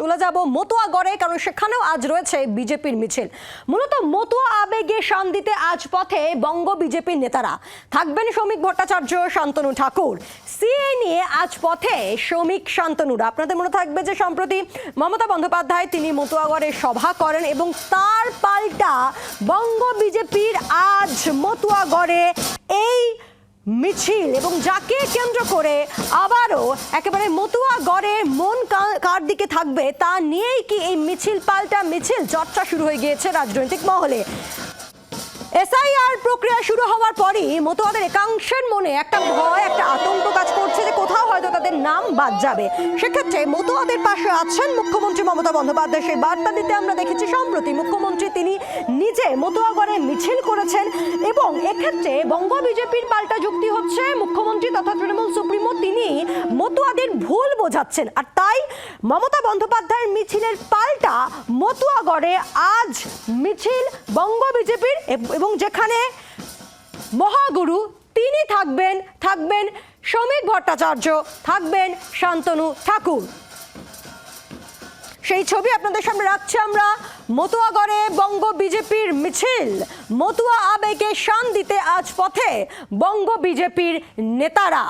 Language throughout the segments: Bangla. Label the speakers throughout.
Speaker 1: চলে যাব মতুয়া গড়ে, কারণ সেখানেও আজ রয়েছে বিজেপির মিছিল। মূলত মতুয়া আবেগে শান আজ পথে বঙ্গ বিজেপির নেতারা। থাকবেন শ্রমিক ভট্টাচার্য, শান্তনু ঠাকুর। সিএ নিয়ে আজ পথে শ্রমিক শান্তনুরা। আপনাদের মনে থাকবে যে সম্প্রতি মমতা বন্দ্যোপাধ্যায় তিনি মতুয়াগড়ে সভা করেন এবং তার পাল্টা বঙ্গ বিজেপির আজ মতুয়াগড়ে এই মিছিল এবং যাকে কেন্দ্র করে আবারও একেবারে মতুয়া গড়ে মন কার দিকে থাকবে তা নিয়েই কি এই মিছিল পাল্টা মিছিল চর্চা শুরু হয়ে গিয়েছে রাজনৈতিক মহলে? এসআইআর প্রক্রিয়া শুরু হওয়ার পরই মতুয়াদের একাংশের মনে একটা ভয়, একটা আতঙ্ক কাজ করছে। নাম বাদ যাবে। সেক্ষেত্রে মতুয়াদের পাশে আছেন মুখ্যমন্ত্রী মমতা বন্দ্যোপাধ্যায়। সেই বার্তা দিতে আমরা দেখেছি, সম্প্রতি মুখ্যমন্ত্রী তিনি নিজে মতুয়াগড়ে মিছিল করেছেন এবং এক্ষেত্রে বঙ্গ বিজেপির পাল্টা যুক্তি হচ্ছে, মুখ্যমন্ত্রী তথা তৃণমূল সুপ্রিমো তিনি মতুয়াদের ভুল বোঝাচ্ছেন। আর তাই মমতা বন্দ্যোপাধ্যায়ের মিছিলের পাল্টা মতুয়াগড়ে আজ মিছিল বঙ্গ বিজেপির এবং যেখানে মহাগুরু তিনি থাকবেন থাকবেন শ্রমিক ভট্টাচার্য থাকবেন শান্তনু ঠাকুর। সেই ছবি আপনাদের সামনে রাখছি আমরা। মতুয়াগড়ে বঙ্গ বিজেপির মিছিল। মতুয়া আবেগে শান দিতে আজ পথে বঙ্গ বিজেপির নেতারা।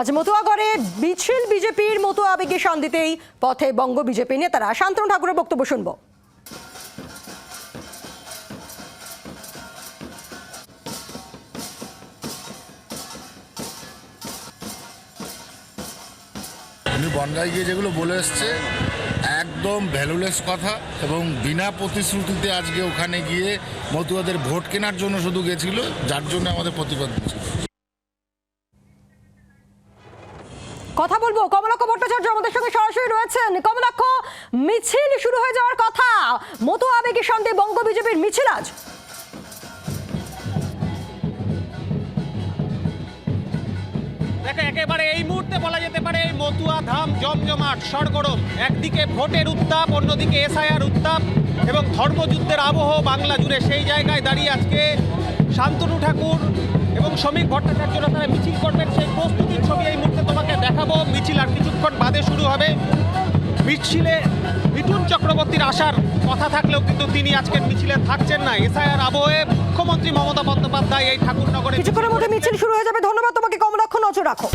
Speaker 1: আজ মতুয়াগড়ে মিছিল বিজেপির মতুয়া আবেগে শান দিতেই পথে বঙ্গ বিজেপি নেতারা। শান্তনু ঠাকুরের বক্তব্য শুনব।
Speaker 2: উনি বনগায় গিয়ে যেগুলো বলে এসছে, একদম ভ্যালুলেস কথা এবং বিনা প্রতিশ্রুতিতে আজকে ওখানে গিয়ে মতুয়াদের ভোট কেনার জন্য শুধু গেছিল, যার জন্য আমাদের প্রতিবাদ ছিল
Speaker 1: কথা বলব। কমলাক্ষ ভট্টাচার্য আমাদের সঙ্গে সরাসরি রয়েছেন। কমলাক্ষ, মিছিল শুরু হয়ে যাওয়ার কথা। মতো আবেগে সন্দেহ বঙ্গ বিজেপির মিছিল আজ।
Speaker 3: একেবারে এই মুহূর্তে বলা যেতে পারে এই মতুয়া ধাম জমজমাট সরগরম একদিকে ভোটের উত্তাপ, অন্যদিকে এসআইআর উত্তাপ এবং ধর্মযুদ্ধের আবহ বাংলা জুড়ে। সেই জায়গায় দাঁড়িয়ে আজকে শান্তনু ঠাকুর এবং শ্রমিক ভট্টাচার্যরা তারা মিছিল করবেন। সেই প্রস্তুতির ছবি এই মুহূর্তে দেখাবো। মিছিল আর কিছুক্ষণ বাদে শুরু হবে। মিছিলে মিঠুন চক্রবর্তীর আসার কথা থাকলেও কিন্তু তিনি আজকের মিছিলে থাকছেন না। এসআইআর আবহে মুখ্যমন্ত্রী মমতা বন্দ্যোপাধ্যায় এই ঠাকুরনগরে
Speaker 1: কিছুক্ষণের মধ্যে মিছিল শুরু হয়ে যাবে। ধন্যবাদ তোমাকে কমলাক্ষ নজর রাখো।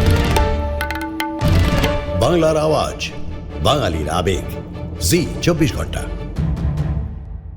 Speaker 4: বাংলার আওয়াজ বাঙালির আবেগ। জি চব্বিশ ঘণ্টা।